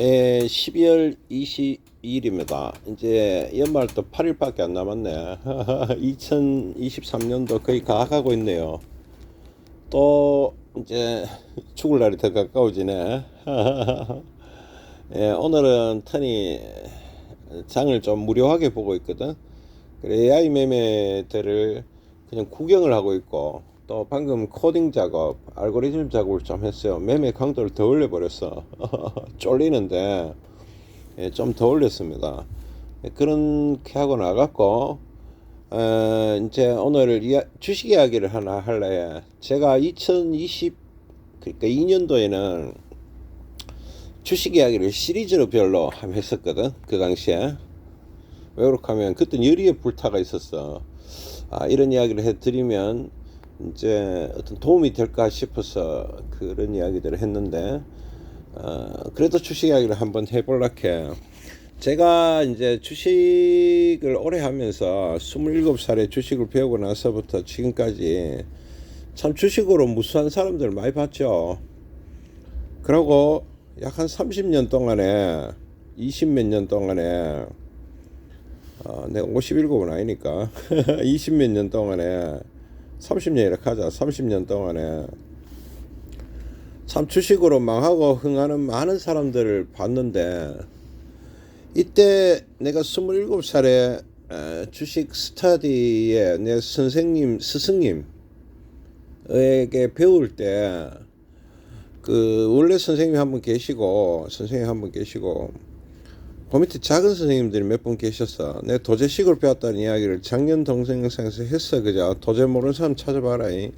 예, 12월 22일입니다. 이제 연말 또 8일밖에 안 남았네. 2023년도 거의 가가고 있네요. 또 이제 죽을 날이 더 가까워지네. 예, 오늘은 턴이 장을 좀 무료하게 보고 있거든. 그래 AI 매매들을 그냥 구경을 하고 있고 또 방금 코딩 작업, 알고리즘 작업을 좀 했어요. 매매 강도를 더 올려버렸어. 쫄리는데 예, 좀 더 올렸습니다. 예, 그렇게 하고 나갔고 어, 이제 오늘 이야, 주식 이야기를 하나 할래. 제가 2020 그러니까 2년도에는 주식 이야기를 시리즈로 별로 했었거든. 그 당시에. 왜 그렇게 하면 그때 열의에 불타가 있었어. 아, 이런 이야기를 해드리면 이제 어떤 도움이 될까 싶어서 그런 이야기들을 했는데 어, 그래도 주식 이야기를 한번 해볼라게 제가 이제 주식을 오래 하면서 27살에 주식을 배우고 나서부터 지금까지 참 주식으로 무수한 사람들 많이 봤죠. 그러고 약 한 30년 동안에 20 몇 년 동안에 어, 내가 57은 아니니까 20 몇 년 동안에 30년이라 하자. 30년 동안에 참 주식으로 망하고 흥하는 많은 사람들을 봤는데 이때 내가 27살에 주식 스터디에 내 선생님 스승님에게 배울 때 그 원래 선생님이 한 분 계시고 선생님 한 분 계시고 그 밑에 작은 선생님들이 몇 분 계셨어. 내 도제 식을 배웠다는 이야기를 작년 동생 영상에서 했어. 그죠? 도제 모르는 사람 찾아봐라. 이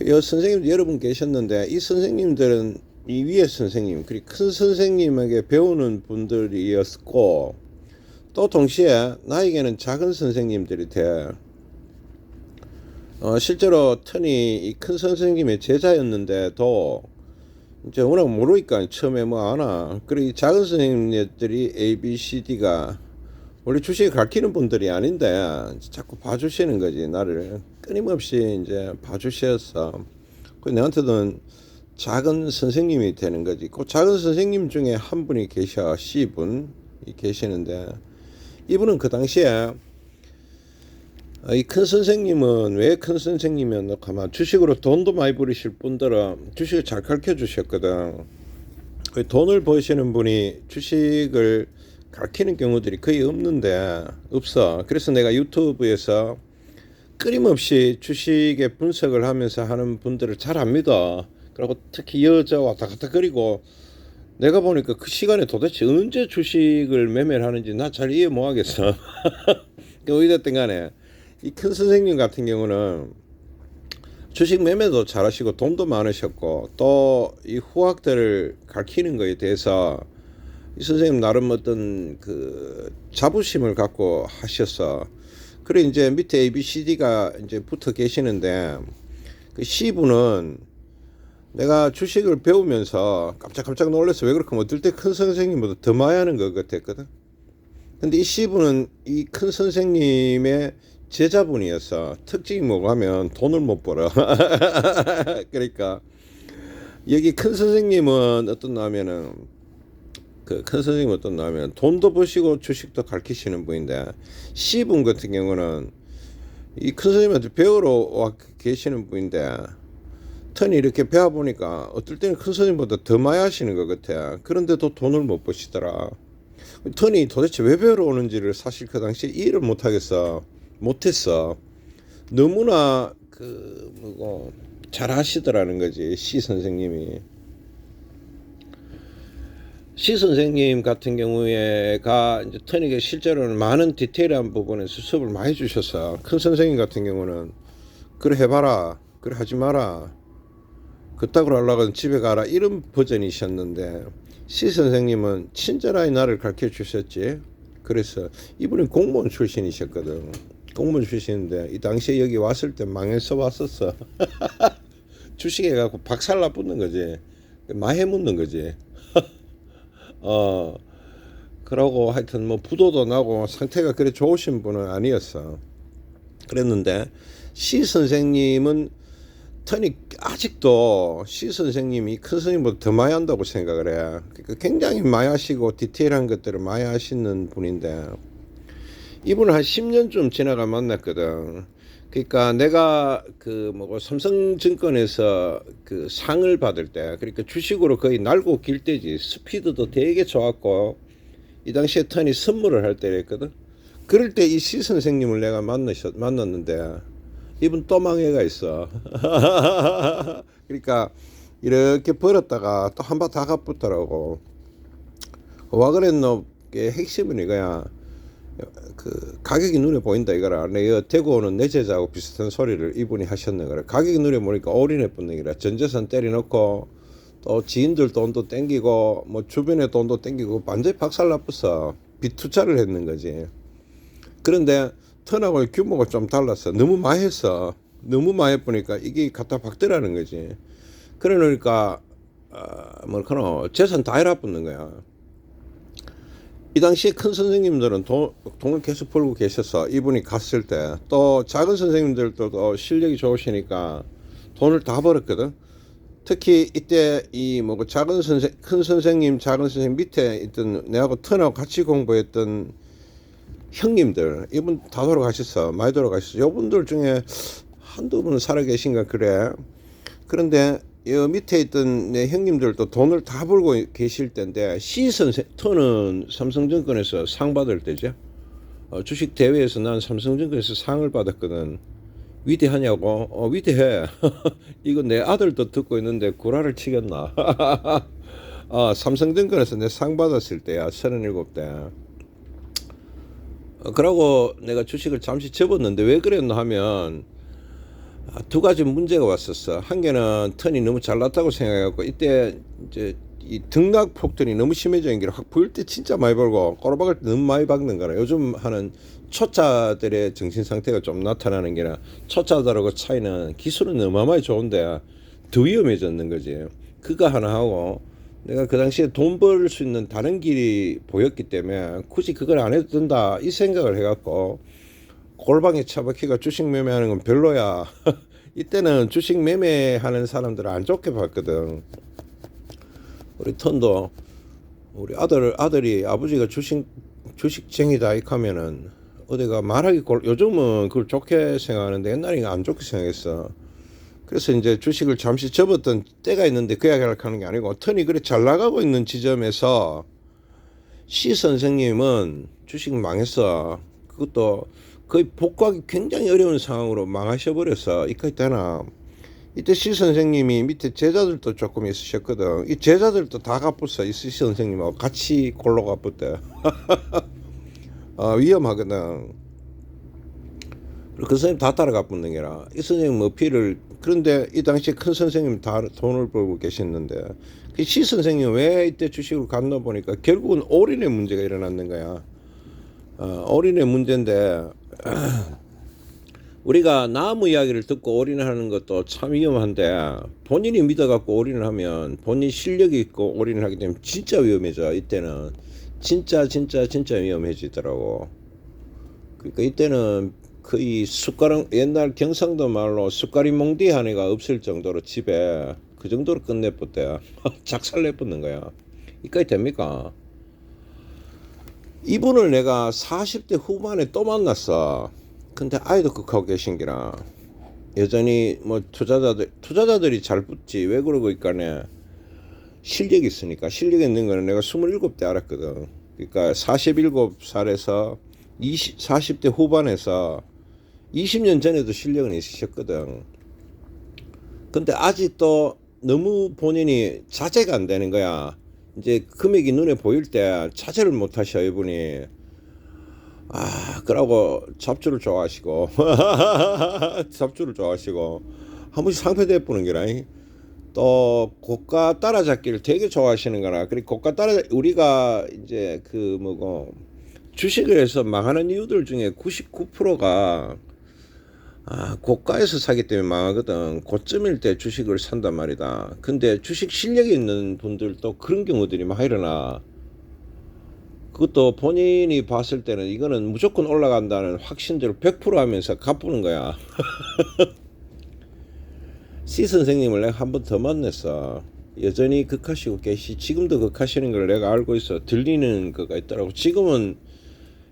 선생님들 여러 분 계셨는데 이 선생님들은 이 위에 선생님, 그리고 큰 선생님에게 배우는 분들이었고 또 동시에 나에게는 작은 선생님들이 돼. 어, 실제로 턴이 이 큰 선생님의 제자였는데도 이제 워낙 모르니까 처음에 뭐 아나. 그리고 이 작은 선생님들이 A, B, C, D가 원래 주식을 가르치는 분들이 아닌데 자꾸 봐주시는 거지 나를. 끊임없이 이제 봐주셨어 그 내한테는 작은 선생님이 되는 거지. 그 작은 선생님 중에 한 분이 계셔 C분이 계시는데 이분은 그 당시에 이 큰 선생님은 왜 큰 선생님이었나 하면 주식으로 돈도 많이 벌으실 분들은 주식을 잘 가르쳐 주셨거든. 그 돈을 버시는 분이 주식을 가르치는 경우들이 거의 없는데 없어. 그래서 내가 유튜브에서 끊임없이 주식의 분석을 하면서 하는 분들을 잘 안 믿어. 그리고 특히 여자 왔다 갔다 거리고 내가 보니까 그 시간에 도대체 언제 주식을 매매를 하는지 나 잘 이해 못 하겠어. 어디됐든 간에 이 큰 선생님 같은 경우는 주식 매매도 잘하시고 돈도 많으셨고 또 이 후학들을 가르치는 거에 대해서 이 선생님 나름 어떤 그 자부심을 갖고 하셨어. 그래 이제 밑에 A, B, C, D가 이제 붙어 계시는데 그 C 분은 내가 주식을 배우면서 깜짝깜짝 놀라서 왜 그렇게 어떨 때큰 선생님보다 더 많이 하는 것 같았거든. 근데 이 C 분은 이 큰 선생님의 제자분이었어. 특징이 뭐고 하면 돈을 못 벌어. 그러니까 여기 큰 선생님은 어떤 나면은 그 큰 선생님 어떤 나면 돈도 버시고 주식도 가르치시는 분인데 C분 같은 경우는 이 큰 선생님한테 배우러 와 계시는 분인데 턴이 이렇게 배워 보니까 어떨 때는 큰 선생님보다 더 많이 하시는 것 같아. 그런데도 돈을 못 버시더라. 턴이 도대체 왜 배우러 오는지를 사실 그 당시에 이해를 못 하겠어. 못했어. 너무나 그 뭐고 잘 하시더라는 거지 시 선생님이. 시 선생님 같은 경우에가 이제 터니가 실제로는 많은 디테일한 부분에서 수업을 많이 주셨어. 큰 선생님 같은 경우는 그래 해봐라, 그래 하지 마라, 그따구로 하려고 집에 가라 이런 버전이셨는데 시 선생님은 친절하게 나를 가르쳐 주셨지. 그래서 이분은 공무원 출신이셨거든. 공무원 출신인데 이 당시에 여기 왔을 때 망해서 왔었어. 주식해 갖고 박살나 붙는 거지. 마해 묻는 거지. 어. 그러고 하여튼 뭐 부도도 나고 상태가 그래 좋으신 분은 아니었어. 그랬는데 시 선생님은 턴이 아직도 시 선생님이 큰 선생님보다 더 많이 한다고 생각을 해. 그러니까 굉장히 많이 하시고 디테일한 것들을 많이 하시는 분인데 이분을 한 10년쯤 지나가 만났거든. 그러니까 내가 그 뭐고 삼성증권에서 그 상을 받을 때 그러니까 주식으로 거의 날고 길 때지 스피드도 되게 좋았고 이 당시에 턴이 선물을 할 때랬거든. 그럴 때 이 시 선생님을 내가 만나셨 만났는데 이분 또 망해가 있어. 그러니까 이렇게 벌었다가 또 한 번 다 갚았더라고. 와 그랬노? 게 핵심은 이거야. 그 가격이 눈에 보인다 이거라. 내가 대구 오는 내 제자하고 비슷한 소리를 이분이 하셨는 거라. 가격이 눈에 보니까 올인해 붙는 거라. 전재산 때려넣고 또 지인들 돈도 땡기고 뭐 주변의 돈도 땡기고 완전히 박살 났었어. 빚투자를 했는 거지. 그런데 턴하고 규모가 좀 달랐어. 너무 많이 했어. 너무 많이 해보니까 이게 갖다 박더라는 거지. 그러니까 어, 뭐그노 재산 다 해라 붙는 거야. 이 당시에 큰 선생님들은 돈, 돈을 계속 벌고 계셔서 이분이 갔을 때 또 작은 선생님들도 또 실력이 좋으시니까 돈을 다 벌었거든. 특히 이때 이 뭐 작은 선생 큰 선생님 작은 선생님 밑에 있던 내하고 턴하고 같이 공부했던 형님들 이분 다 돌아가셨어 많이 돌아가셨어 요분들 중에 한두 분 살아 계신가 그래 그런데 여 밑에 있던 내 형님들도 돈을 다 벌고 계실 때인데 시 선생 터는 삼성증권에서 상 받을 때죠. 어, 주식 대회에서 난 삼성증권에서 상을 받았거든. 위대하냐고? 어 위대해. 이거 내 아들도 듣고 있는데 구라를 치겠나? 아 삼성증권에서 내 상 받았을 때야 서른일곱 대. 어, 그러고 내가 주식을 잠시 접었는데 왜 그랬나 하면 아, 두 가지 문제가 왔었어. 한 개는 턴이 너무 잘났다고 생각해갖고 이때 이제 이 등락 폭등이 너무 심해진 게를 확 보일 때 진짜 많이 벌고 꼬라박을 때 너무 많이 박는 거라. 요즘 하는 초짜들의 정신 상태가 좀 나타나는 게나 초짜들하고 차이는 기술은 어마어마히 좋은데 더 위험해졌는 거지. 그거 하나 하고 내가 그 당시에 돈 벌 수 있는 다른 길이 보였기 때문에 굳이 그걸 안 해도 된다 이 생각을 해갖고 골방에 처박히가 주식 매매하는 건 별로야. 이때는 주식 매매하는 사람들을 안 좋게 봤거든. 우리 턴도 우리 아들 아들이 아버지가 주식 주식쟁이다 이하면은 어디가 말하기 꼴 요즘은 그걸 좋게 생각하는데 옛날에는 안 좋게 생각했어. 그래서 이제 주식을 잠시 접었던 때가 있는데 그 이야기를 하는 게 아니고 턴이 그래 잘 나가고 있는 지점에서 시 선생님은 주식 망했어. 그것도 거의 복구하기 굉장히 어려운 상황으로 망하셔 버렸어. 이까지 되나. 이때 시 선생님이 밑에 제자들도 조금 있으셨거든. 이 제자들도 다 갚았어. 이시 선생님하고 같이 골로 갚았대. 어, 위험하거든. 그 선생님 다 따라 갚는 게라. 이 선생님 뭐 피를 그런데 이 당시에 큰 선생님 다 돈을 벌고 계셨는데 그 시 선생님 왜 이때 주식을 갔나 보니까 결국은 올인의 문제가 일어났는 거야. 어, 올인의 문제인데 우리가 나무 이야기를 듣고 올인하는 것도 참 위험한데 본인이 믿어갖고 올인을 하면 본인 실력이 있고 올인을 하게 되면 진짜 위험해져. 이때는 진짜 진짜 진짜 위험해지더라고. 그러니까 이때는 거의 숟가락 옛날 경상도 말로 숟가리 몽디 한 애가 없을 정도로 집에 그 정도로 끝내버대 작살 내뻗는 거야. 이까지 됩니까 이분을 내가 40대 후반에 또 만났어. 근데 아이도 극하고 계신 기라 여전히 뭐 투자자들 투자자들이 잘 붙지 왜 그러고 있까네 실력이 있으니까 실력 있는 거는 내가 27대 알았거든. 그러니까 47살에서 20, 40대 후반에서 20년 전에도 실력은 있으셨거든. 근데 아직도 너무 본인이 자제가 안 되는 거야. 이제 금액이 눈에 보일 때 차지를 못 하셔 이분이. 아 그러고 잡주를 좋아하시고. 잡주를 좋아하시고. 한 번씩 상패대 보는 게라 또 고가 따라잡기를 되게 좋아하시는 거라. 그리고 고가 따라 우리가 이제 그 뭐고 주식을 해서 망하는 이유들 중에 99%가 아, 고가에서 사기 때문에 망하거든. 고점일 때 주식을 산단 말이다. 근데 주식 실력이 있는 분들도 그런 경우들이 많이 일어나. 그것도 본인이 봤을 때는 이거는 무조건 올라간다는 확신들을 100% 하면서 갚는 거야. C 선생님을 내가 한 번 더 만났어. 여전히 극하시고 계시. 지금도 극하시는 걸 내가 알고 있어. 들리는 거가 있더라고. 지금은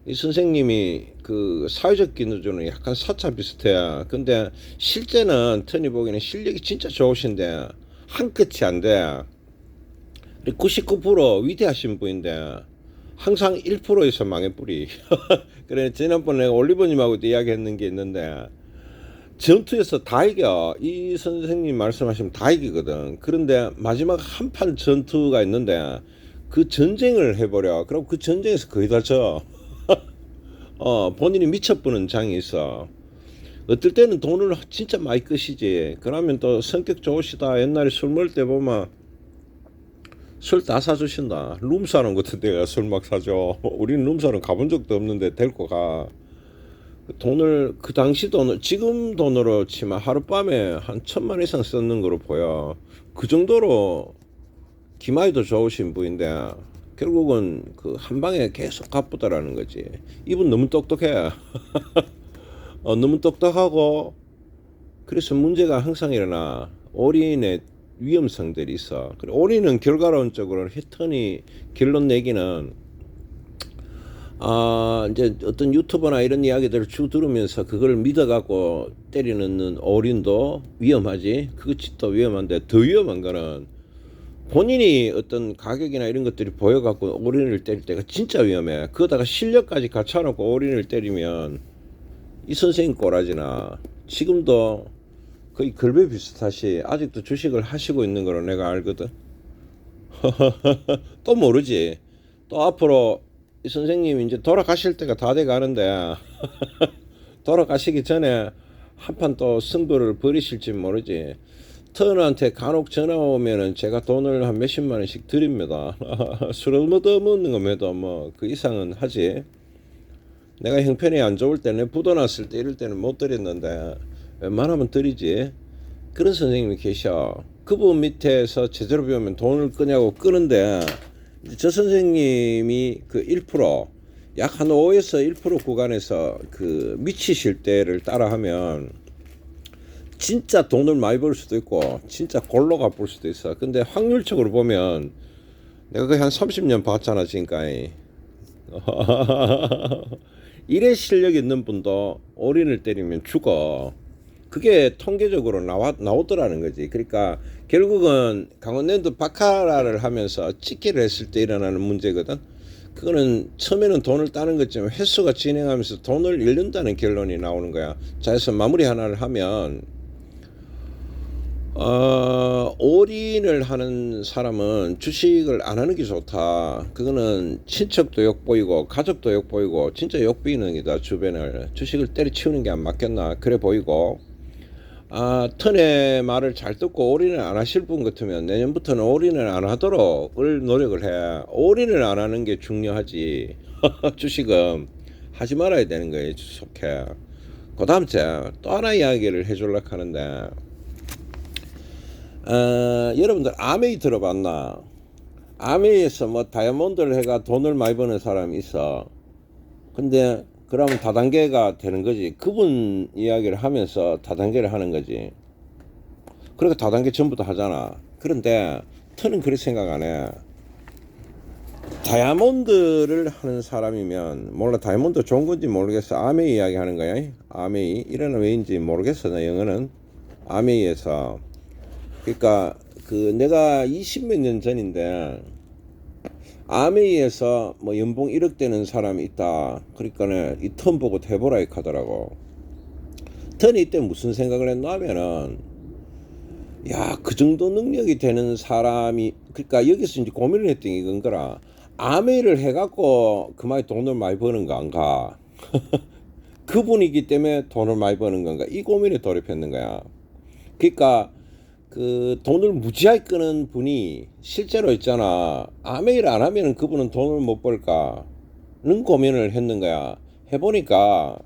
이 선생님이 그 사회적 기능주는 약간 사차 비슷해. 근데 실제는 터니 보기에는 실력이 진짜 좋으신데 한 끝이 안 돼. 99% 위대하신 분인데 항상 1%에서 망해뿌리. 그래 지난번에 내가 올리버님하고도 이야기했는 게 있는데 전투에서 다 이겨. 이 선생님 말씀하시면 다 이기거든. 그런데 마지막 한 판 전투가 있는데 그 전쟁을 해버려. 그럼 그 전쟁에서 거의 다 져. 어, 본인이 미쳐보는 장이 있어. 어떨 때는 돈을 진짜 많이 끄시지. 그러면 또 성격 좋으시다. 옛날에 술 먹을 때 보면 술 다 사주신다. 룸사는 같은 데가 술 막 사줘. 우리는 룸사는 가본 적도 없는데 데리고 가. 돈을 그 당시 돈을 지금 돈으로 치면 하룻밤에 한 천만 이상 썼는 거로 보여. 그 정도로 기마이도 좋으신 분인데 결국은 그 한 방에 계속 갚부다라는 거지. 이분 너무 똑똑해. 어, 너무 똑똑하고 그래서 문제가 항상 일어나. 올인의 위험성들이 있어. 그래 올인은 결과론적으로 히턴이 결론 내기는 아 이제 어떤 유튜버나 이런 이야기들을 쭉 들으면서 그걸 믿어갖고 때리는 올인도 위험하지. 그것이 또 위험한데 더 위험한 거는 본인이 어떤 가격이나 이런 것들이 보여갖고 올인을 때릴 때가 진짜 위험해. 그거다가 실력까지 갖춰놓고 올인을 때리면 이 선생님 꼬라지나 지금도 거의 글배 비슷하시 아직도 주식을 하시고 있는 거로 내가 알거든. 또 모르지. 또 앞으로 이 선생님이 이제 돌아가실 때가 다 돼 가는데 돌아가시기 전에 한 판 또 승부를 벌이실지 모르지. 터널한테 간혹 전화 오면은 제가 돈을 한 몇십만 원씩 드립니다. 술을 못 먹는 거면도 뭐 그 이상은 하지. 내가 형편이 안 좋을 때는 부도났을 때 이럴 때는 못 드렸는데 웬만하면 드리지. 그런 선생님이 계셔. 그분 밑에서 제대로 배우면 돈을 끄냐고 끄는데 저 선생님이 그 1%, 약 한 5에서 1% 구간에서 그 미치실 때를 따라하면 진짜 돈을 많이 벌 수도 있고 진짜 골로 가볼 수도 있어. 근데 확률적으로 보면 내가 거의 한 30년 봤잖아 지금까지. 이래 실력 있는 분도 올인을 때리면 죽어. 그게 통계적으로 나와, 나오더라는 거지. 그러니까 결국은 강원랜드 바카라를 하면서 찍기를 했을 때 일어나는 문제거든. 그거는 처음에는 돈을 따는 것지만 횟수가 진행하면서 돈을 잃는다는 결론이 나오는 거야. 자, 그래서 마무리 하나를 하면 어, 올인을 하는 사람은 주식을 안 하는 게 좋다. 그거는 친척도 욕보이고 가족도 욕보이고 진짜 욕보이는 이다 주변을 주식을 때려치우는 게 안 맞겠나 그래 보이고 아 턴의 말을 잘 듣고 올인을 안 하실 분 같으면 내년부터는 올인을 안 하도록 을 노력을 해. 올인을 안 하는 게 중요하지. 주식은 하지 말아야 되는 거예요. 속해. 그 다음 주또 하나 이야기를 해줄라 하는데 어, 여러분들 아메이 들어봤나? 아메이에서 뭐 다이아몬드를 해가 돈을 많이 버는 사람이 있어. 근데 그러면 다단계가 되는 거지. 그분 이야기를 하면서 다단계를 하는 거지. 그러니까 다단계 전부 다 하잖아. 그런데 터는 그렇게 생각 안 해. 다이아몬드를 하는 사람이면 몰라 다이아몬드 좋은 건지 모르겠어. 아메이 이야기 하는 거야. 아메이 이런 왜인지 모르겠어. 나 영어는 아메이에서 그러니까 그 내가 20몇 년 전인데 아메이에서 뭐 연봉 1억 되는 사람이 있다. 그러니까는 이 턴 보고 대보라 이 하더라고. 턴이 이때 무슨 생각을 했나 하면은 야, 그 정도 능력이 되는 사람이 그러니까 여기서 이제 고민을 했던 게 이건 거라. 아메이를 해갖고 그만이 돈을 많이 버는 건가? 그분이기 때문에 돈을 많이 버는 건가? 이 고민에 돌입했는 거야. 그러니까 그 돈을 무지하게 끄는 분이 실제로 있잖아. 아메이를 안 하면은 그분은 돈을 못 벌까? 는 고민을 했는 거야. 해보니까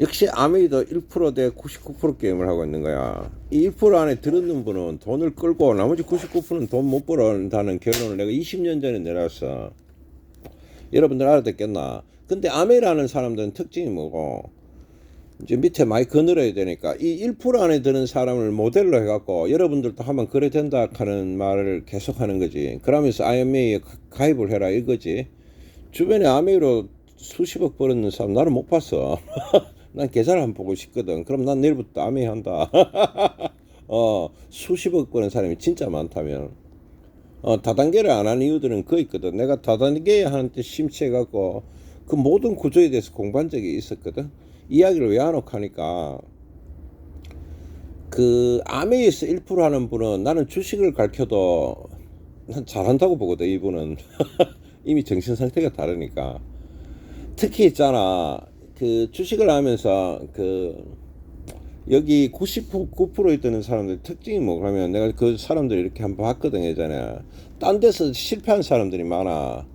역시 아메이도 1%대 99% 게임을 하고 있는 거야. 이 1% 안에 들었는 분은 돈을 끌고 나머지 99%는 돈 못 벌어다는 결론을 내가 20년 전에 내렸어. 여러분들 알아듣겠나? 근데 아메이라는 사람들은 특징이 뭐고? 이제 밑에 많이 거늘어야 되니까 이 1% 안에 드는 사람을 모델로 해갖고 여러분들도 하면 그래 된다 하는 말을 계속 하는 거지. 그러면서 IMA에 가- 가입을 해라 이거지. 주변에 아메이로 수십억 벌었는 사람 나는 못 봤어. 난 계좌를 한번 보고 싶거든. 그럼 난 내일부터 아메이 한다. 어, 수십억 버는 사람이 진짜 많다면. 어, 다단계를 안 하는 이유들은 그 있거든. 내가 다단계 하는데 심취해갖고 그 모든 구조에 대해서 공부한 적이 있었거든. 이야기를 왜 안 하고 하니까 그 아메이에서 1% 하는 분은 나는 주식을 가르쳐도 난 잘한다고 보거든. 이분은 이미 정신 상태가 다르니까. 특히 있잖아. 그 주식을 하면서 그 여기 99% 있는 사람들 특징이 뭐냐면 내가 그 사람들 이렇게 한번 봤거든 예전에 딴 데서 실패한 사람들이 많아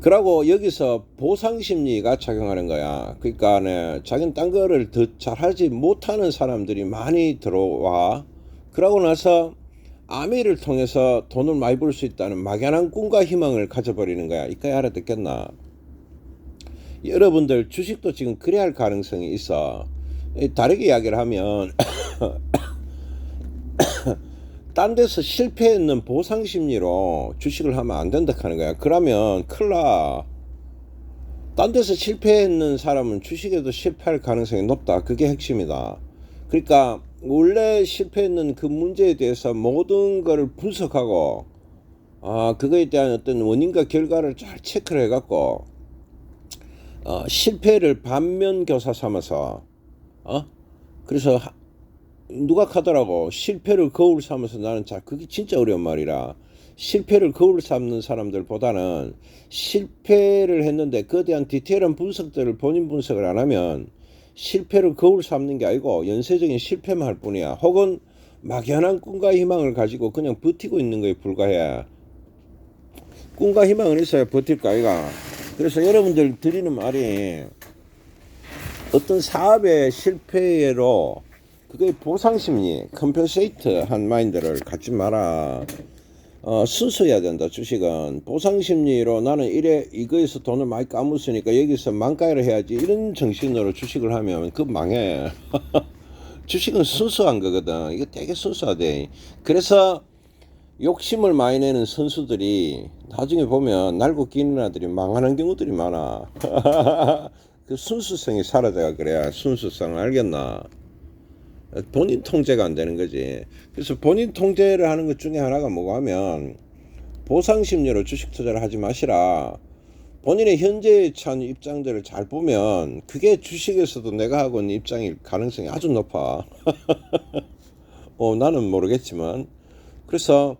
그러고 여기서 보상 심리가 작용하는 거야. 그러니까 네, 자기는 딴 거를 더 잘하지 못하는 사람들이 많이 들어와. 그러고 나서 아미를 통해서 돈을 많이 벌 수 있다는 막연한 꿈과 희망을 가져버리는 거야. 이까지 알아듣겠나? 여러분들 주식도 지금 그래야 할 가능성이 있어. 이 다르게 이야기를 하면 딴 데서 실패했는 보상 심리로 주식을 하면 안 된다 하는 거야. 그러면 나. 딴 데서 실패했는 사람은 주식에도 실패할 가능성이 높다. 그게 핵심이다. 그러니까 원래 실패했는 그 문제에 대해서 모든 거를 분석하고 아 그거에 대한 어떤 원인과 결과를 잘 체크를 해갖고 어, 실패를 반면 교사 삼아서 어? 그래서 하- 누가 하더라고? 실패를 거울 삼아서 나는 자 그게 진짜 어려운 말이라. 실패를 거울 삼는 사람들보다는 실패를 했는데 그에 대한 디테일한 분석들을 본인 분석을 안 하면 실패를 거울 삼는 게 아니고 연쇄적인 실패만 할 뿐이야. 혹은 막연한 꿈과 희망을 가지고 그냥 버티고 있는 거에 불과해. 꿈과 희망은 있어야 버틸 거 아이가. 그래서 여러분들 드리는 말이 어떤 사업의 실패로 그게 보상 심리, 컴pen세이트 한 마인드를 갖지 마라. 어, 순수해야 된다. 주식은 보상 심리로 나는 이래 이거에서 돈을 많이 까먹었으니까 여기서 만가를 해야지 이런 정신으로 주식을 하면 그 망해. 주식은 순수한 거거든. 이거 되게 순수하대. 그래서 욕심을 많이 내는 선수들이 나중에 보면 날고 기는 아들이 망하는 경우들이 많아. 그 순수성이 사라져가 그래야 순수성 알겠나? 본인 통제가 안 되는 거지. 그래서 본인 통제를 하는 것 중에 하나가 뭐가 하면 보상 심리로 주식 투자를 하지 마시라. 본인의 현재에 처한 입장들을 잘 보면 그게 주식에서도 내가 하고 있는 입장일 가능성이 아주 높아. 어, 나는 모르겠지만. 그래서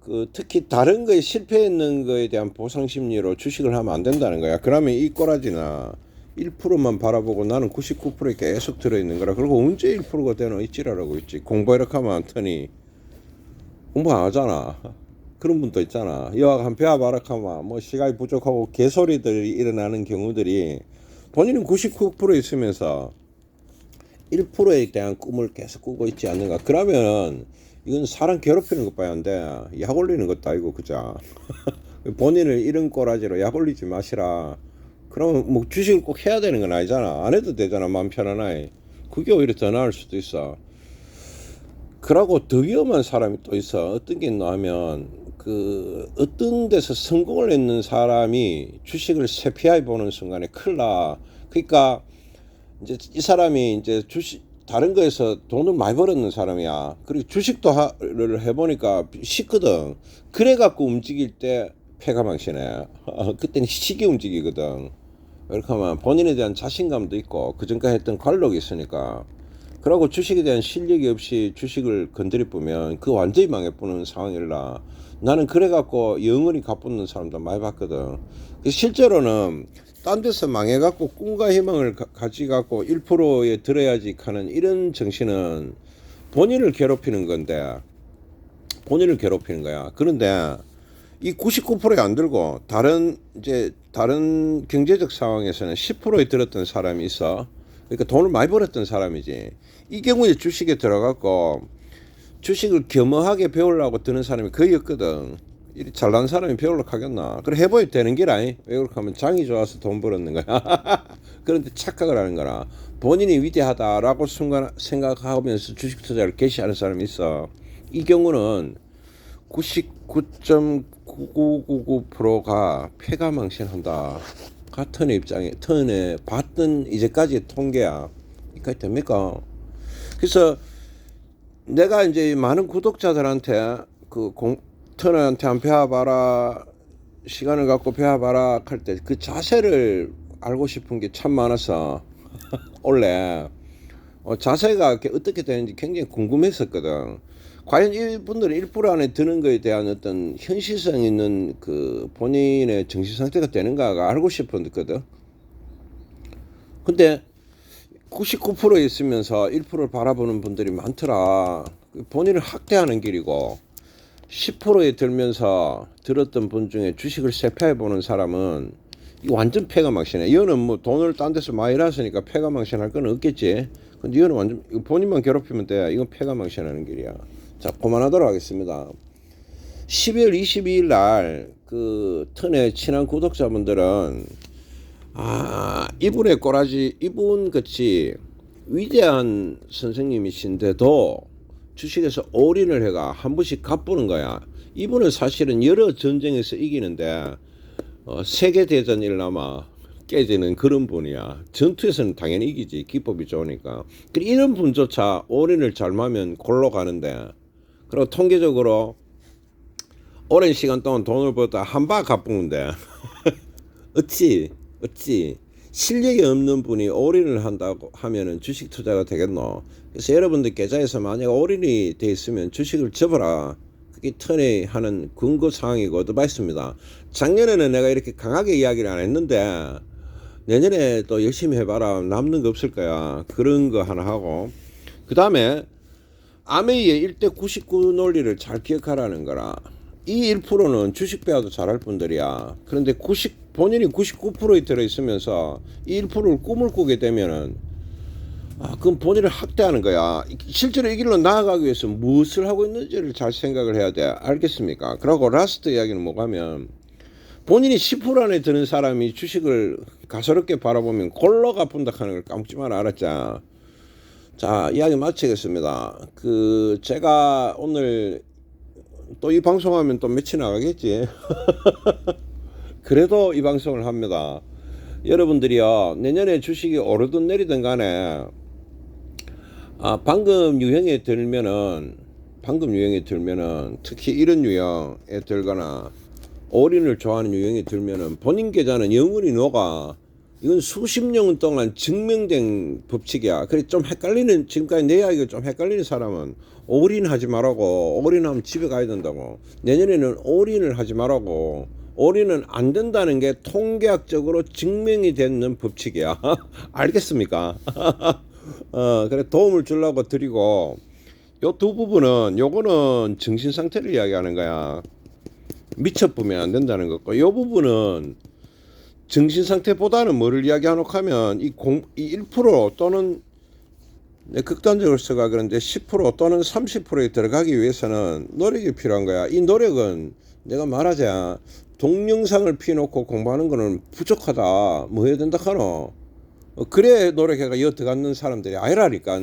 그 특히 다른 거에 실패했는 거에 대한 보상 심리로 주식을 하면 안 된다는 거야. 그러면 이 꼬라지나 1%만 바라보고 나는 99%에 계속 들어있는 거라. 그리고 언제 1%가 되나 있지라라고 있지. 공부 이렇게 하면 안 터니 공부 안 하잖아. 그런 분도 있잖아. 여학 한 배아 바락하면 뭐 시간이 부족하고 개소리들이 일어나는 경우들이 본인은 99% 있으면서 1%에 대한 꿈을 계속 꾸고 있지 않는가. 그러면 이건 사람 괴롭히는 것밖에 안 돼. 약 올리는 것도 아니고 그자. 본인을 이런 꼬라지로 약 올리지 마시라. 그러면 뭐 주식을 꼭 해야 되는 건 아니잖아. 안 해도 되잖아. 마음 편안하게. 그게 오히려 더 나을 수도 있어. 그러고 더 위험한 사람이 또 있어. 어떤 게 있나 하면 그 어떤 데서 성공을 했는 사람이 주식을 세피하게 보는 순간에 큰일 나. 그러니까 이제 이 사람이 이제 주식 다른 거에서 돈을 많이 벌었는 사람이야. 그리고 주식도 하를 해보니까 쉽거든. 그래 갖고 움직일 때 폐가 망신해. 그때는 시기 움직이거든. 이렇게 하면 본인에 대한 자신감도 있고 그전까지 했던 관록이 있으니까 그러고 주식에 대한 실력이 없이 주식을 건드려 보면 그 완전히 망해보는 상황이라 나는 그래 갖고 영원히 가붙는 사람도 많이 봤거든. 그 실제로는 딴 데서 망해갖고 꿈과 희망을 가, 가지갖고 1%에 들어야지 하는 이런 정신은 본인을 괴롭히는 건데 본인을 괴롭히는 거야. 그런데 이 99%에 안 들고 다른 이제 다른 경제적 상황에서는 10%에 들었던 사람이 있어. 그러니까 돈을 많이 벌었던 사람이지. 이 경우에 주식에 들어갔고 주식을 겸허하게 배우려고 드는 사람이 거의 없거든. 이 잘난 사람이 배우려고 하겠나? 그래 해봐야 되는 게라이. 왜 그렇게 하면 장이 좋아서 돈 벌었는 거야. 그런데 착각을 하는 거라. 본인이 위대하다라고 순간 생각하면서 주식 투자를 개시하는 사람이 있어. 이 경우는 99.9999%가 폐가망신한다. 같은 입장에 턴에 봤던 이제까지 통계야. 이까지 됩니까? 그래서 내가 이제 많은 구독자들한테 그 공, 턴한테 한 배워봐라 시간을 갖고 배워봐라 할 때 그 자세를 알고 싶은 게 참 많아서 원래 어, 자세가 어떻게 되는지 굉장히 궁금했었거든. 과연 이분들은 1% 안에 드는 거에 대한 어떤 현실성 있는 그 본인의 정신 상태가 되는가가 알고 싶었거든. 근데 99%에 있으면서 1%를 바라보는 분들이 많더라. 본인을 학대하는 길이고 10%에 들면서 들었던 분 중에 주식을 세패해 보는 사람은 이 완전 패가 망신해. 이거는 뭐 돈을 딴 데서 많이 일었으니까 패가 망신할 건 없겠지. 근데 이거는 완전 본인만 괴롭히면 돼. 이건 패가 망신하는 길이야. 자, 그만하도록 하겠습니다. 12월 22일 날 그 턴의 친한 구독자분들은 아 이분의 꼬라지 이분 같이 위대한 선생님이신데도 주식에서 올인을 해가 한 번씩 갚부는 거야. 이분은 사실은 여러 전쟁에서 이기는데 어, 세계 대전 일남아 깨지는 그런 분이야. 전투에서는 당연히 이기지 기법이 좋으니까. 그리고 이런 분조차 올인을 잘하면 골로 가는데 그리고 통계적으로 오랜 시간 동안 돈을 벌다 한바 갚는데 어찌 어찌 실력이 없는 분이 올인을 한다고 하면은 주식 투자가 되겠노. 그래서 여러분들 계좌에서 만약 올인이 돼 있으면 주식을 접어라. 그게 턴에 하는 근거 사항이고 어드바이스입니다. 작년에는 내가 이렇게 강하게 이야기를 안 했는데 내년에 또 열심히 해봐라. 남는 거 없을 거야. 그런 거 하나 하고 그 다음에 아메이의 1대 99 논리를 잘 기억하라는 거라. 이 1%는 주식 배워도 잘할 분들이야. 그런데 90 본인이 99%에 들어 있으면서 이 1%를 꿈을 꾸게 되면은 아, 그럼 본인을 학대하는 거야. 실제로 이 길로 나아가기 위해서 무엇을 하고 있는지를 잘 생각을 해야 돼. 알겠습니까? 그리고 라스트 이야기는 뭐가 면 본인이 10% 안에 드는 사람이 주식을 가소롭게 바라보면 골로 갚은다 하는 걸 까먹지 마라 알았자. 자, 이야기 마치겠습니다. 그 제가 오늘 또 이 방송하면 또 며칠 나가겠지. 그래도 이 방송을 합니다. 여러분들이요 내년에 주식이 오르든 내리든 간에 아 방금 유형에 들면은 방금 유형에 들면은 특히 이런 유형에 들거나 올인을 좋아하는 유형에 들면은 본인 계좌는 영원히 녹아 이건 수십 년 동안 증명된 법칙이야. 그래 좀 헷갈리는 지금까지 내 이야기가 좀 헷갈리는 사람은 올인하지 말라고 올인하면 집에 가야 된다고 내년에는 올인을 하지 말라고 올인은 안 된다는 게 통계학적으로 증명이 되는 법칙이야. 알겠습니까? 어, 그래 도움을 주려고 드리고 요 두 부분은 요거는 정신 상태를 이야기하는 거야. 미쳐보면 안 된다는 거고 요 부분은 정신 상태보다는 뭐를 이야기하노 하면 이 공 이 1% 또는 내 극단적으로 써가 그런데 10% 또는 30%에 들어가기 위해서는 노력이 필요한 거야. 이 노력은 내가 말하자 동영상을 피놓고 공부하는 거는 부족하다. 뭐 해야 된다? 어, 그래 노력해가 여 들어가는 사람들이 아니라니까.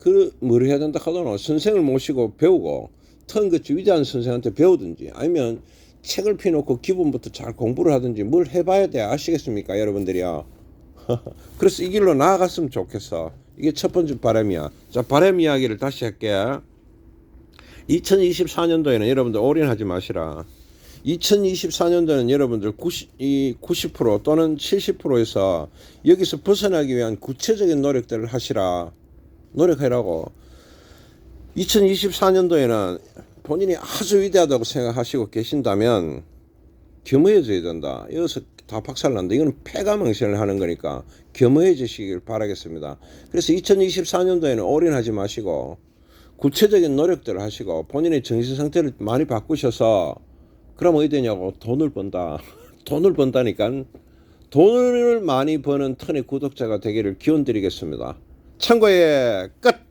그뭘 해야 된다 하더노? 선생을 모시고 배우고 턴그치 위대한 선생한테 배우든지 아니면 책을 피놓고 기본부터 잘 공부를 하든지 뭘 해봐야 돼. 아시겠습니까 여러분들이요? 그래서 이 길로 나아갔으면 좋겠어. 이게 첫 번째 바람이야. 자 바람 이야기를 다시 할게. 2024년도에는 여러분들 올인하지 마시라. 2024년도에는 여러분들 90, 이 90% 또는 70%에서 여기서 벗어나기 위한 구체적인 노력들을 하시라. 노력하라고. 2024년도에는 본인이 아주 위대하다고 생각하시고 계신다면 겸허해져야 된다. 여기서 다 박살난다. 이거는 폐가망신을 하는 거니까 겸허해지시길 바라겠습니다. 그래서 2024년도에는 올인하지 마시고 구체적인 노력들을 하시고 본인의 정신 상태를 많이 바꾸셔서 그럼 어디 되냐고 돈을 번다. 돈을 번다니까 돈을 많이 버는 턴의 구독자가 되기를 기원 드리겠습니다. 참고의 끝.